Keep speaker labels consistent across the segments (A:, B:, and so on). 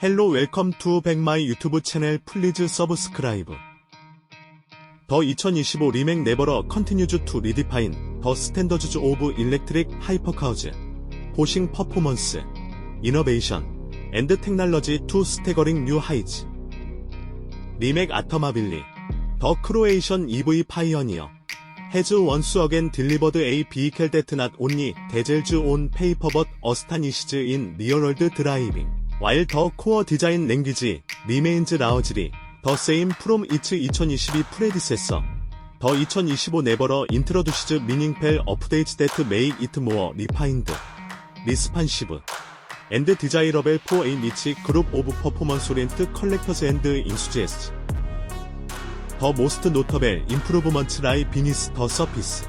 A: 헬로 웰컴 투 백마이 유튜브 채널 플리즈 서브스크라이브 더 2025 리맥 네버러 컨티뉴즈 투 리디파인 더 스탠더즈즈 오브 일렉트릭 하이퍼카우즈 보싱 퍼포먼스 이너베이션 앤드 테크놀로지 투 스태거링 뉴 하이즈 리맥 아터마빌리 더 크로에이션 EV 파이어니어 해즈 원스 어겐 딜리버드 A 비이켈 데트 낫 온리 데젤즈 온 페이퍼 벗 어스타니시즈 인 리얼월드 드라이빙 와일 더 코어 디자인 랭귀지 리메인즈 라우즈리 더 세임 프롬 이츠 2022 프레디세서 더2025 네버러 인트로듀시즈 미닝펠 업데이트 데트 메이크 이트 모어 리파인드 리스판시브 앤드 디자이러벨 포 에이 니치 그룹 오브 퍼포먼스 오리엔트 컬렉터즈 앤드 인수제스트 더 모스트 노터벨 임프루브먼트 라이 비니스 더 서피스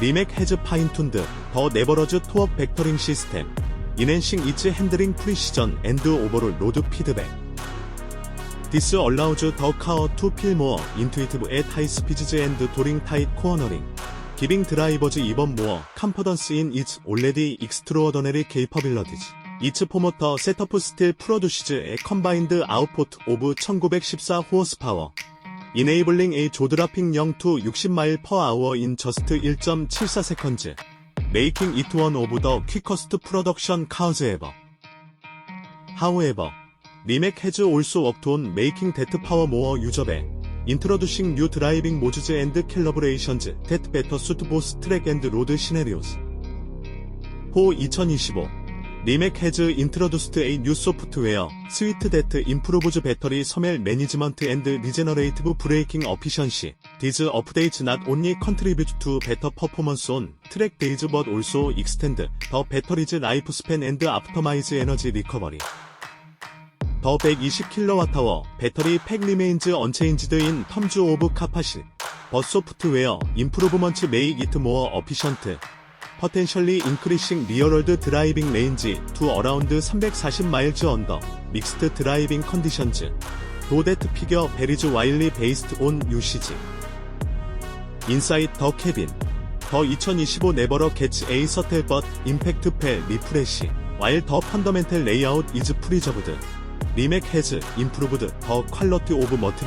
A: 리맥 해즈 파인툰드 더 네버러즈 토업 벡터링 시스템 인엔싱 이츠 핸들링 프리시전 앤드 오버롤 로드 피드백. 디스 얼라우즈 더 카어 투 필모어 인투이티브 앳 하이 스피즈즈 앤드 도링 타잇 코어너링. 기빙 드라이버즈 이번 모어 컴퍼던스 인 이츠 올레디 익스트로어더네리 케이퍼빌러디즈. 이츠 포모터 셋어프 스틸 프로듀시즈 에 컨바인드 아웃포트 오브 1914 호어스파워. 이네이블링 A 조드라핑 0투 60마일 퍼 아워 인 저스트 1.74 세컨즈 메이킹 이트 원 오브 더 퀴커스트 프로덕션 카우즈 에버 하우에버 리맥 해즈 올소 웍톤 메이킹 데트 파워 모어 유저베 인트로듀싱 뉴 드라이빙 모즈즈 앤드 캘러브레이션즈 데트 베터 수트 보스 트랙 앤드 로드 시네리오스 호2025 리맥 해즈 인트로듀스트 에이 뉴 소프트웨어 스위트 데트 임프로브즈 배터리 서멜 매니지먼트 앤드 리제너레이티브 브레이킹 어피션시 디즈 업데이츠 낫 온리 컨트리뷰트 투 베터 퍼포먼스 온 트랙 데이즈 벗 올소 익스텐드 더 배터리즈 라이프 스팬 앤드 앞터마이즈 에너지 리커버리. 더 120kWh 배터리 팩 리메인즈 언체인지드 인 텀즈 오브 카파시. 버 소프트웨어 임프루브먼츠 메이크 이트 모어 어피션트 퍼텐셜리 인크리싱 리얼월드 드라이빙 레인지 투 어라운드 340마일즈 언더 믹스트 드라이빙 컨디션즈 도데트 피겨 베리즈 와일리 베이스트 온 유시지 인사이트 더 캐빈 더2025 네버러 개츠 에이 서텔 벗 임팩트 펠 리프레시 와일 더 펀더멘탈 레이아웃 이즈 프리저브드 리맥 해즈 임프루브드 더 퀄러티 오브 머티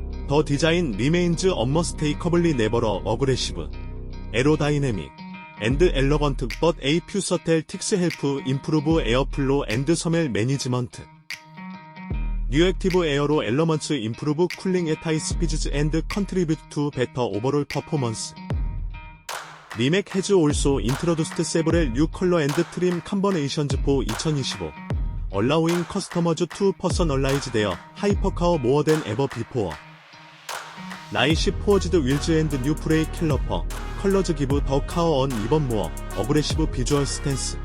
A: 더 디자인 리메인즈 엄머스테이커블리 네버러 어그레시브 에로다이내믹 앤드 엘러건트 벗 에이 퓨서텔 틱스 헬프 임프루브 에어플로 앤드 서멜 매니지먼트 뉴 액티브 에어로 엘러먼츠 임프루브 쿨링 에타이 스피즈즈 앤드 컨트리뷰트 투 베터 오버롤 퍼포먼스 리맥 해즈 올소 인트로듀스트 세브렐 뉴 컬러 앤드 트림 컴버네이션즈 포 2025 얼라우잉 커스터머즈 투 퍼서널라이즈 데어 하이퍼카어 모어 댄 에버 비포어 나이시 포어지드 윌즈 앤드 뉴 프레이 킬러퍼 컬러즈 기브 더 카어 언 이번 모어 어그레시브 비주얼 스탠스